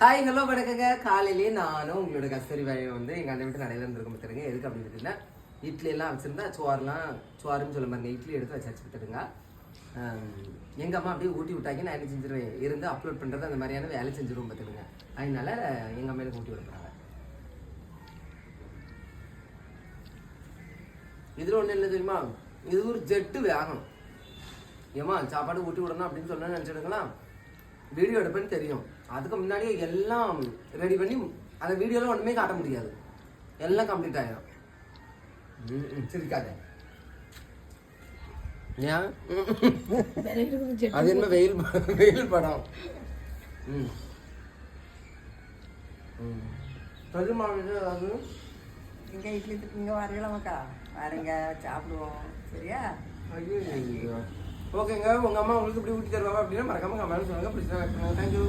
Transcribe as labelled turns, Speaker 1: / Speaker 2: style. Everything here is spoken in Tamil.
Speaker 1: ஹாய் ஹலோ வணக்கங்க. காலையிலேயே நானும் உங்களோட கஸ்தூரி வாயை வந்து எங்கள் அண்ணன் விட்டு நடையில இருந்திருக்க பார்த்துருங்க எதுக்கு அப்படின்னு பார்த்தீங்கன்னா இட்லியெல்லாம் வச்சுருந்தா சோறுலாம் சோறுன்னு சொல்ல மாதிரி இட்லி எடுத்து வச்சு பார்த்துருங்க எங்கள் அம்மா அப்படியே ஊட்டி விட்டாங்க. நான் என்ன செஞ்சிருவேன்? இருந்து அப்லோட் பண்ணுறது அந்த மாதிரியான வேலை செஞ்சிருவோம் பார்த்துருங்க அதனால எங்கள் அம்மா எனக்கு ஊட்டி விடுறாங்க இதில் ஒன்றும் இல்லை தெரியுமா? இது ஒரு ஜெட்டு வேகணும் ஏமா சாப்பாடு ஊட்டி விடணும் அப்படின்னு சொன்னா நினச்சிடுங்களா? வீடியோ எடுப்பேன்னு தெரியும். அதுக்கு முன்னாடியே எல்லாம் ரெடி பண்ணி அந்த வீடியோலாம் ஒன்றுமே காட்ட முடியாது. எல்லாம் கம்ப்ளீட் ஆயிடும் ம், ம், சிரிக்காத. ஏன்? அது என்ன வெயில் வெயில் படம்? ம். ம். அது?
Speaker 2: இங்க இட்லி இங்க வரலாமாக்கா வரங்க சாப்பிடுவோம். சரியா?
Speaker 1: ஐயோ ஓகேங்க உங்கள் அம்மா உங்களுக்கு இப்படி ஊட்டி தருவாங்க அப்படின்னா மறக்காம கமெண்ட் சொல்லுங்கள் பிடிச்சா தேங்க்யூ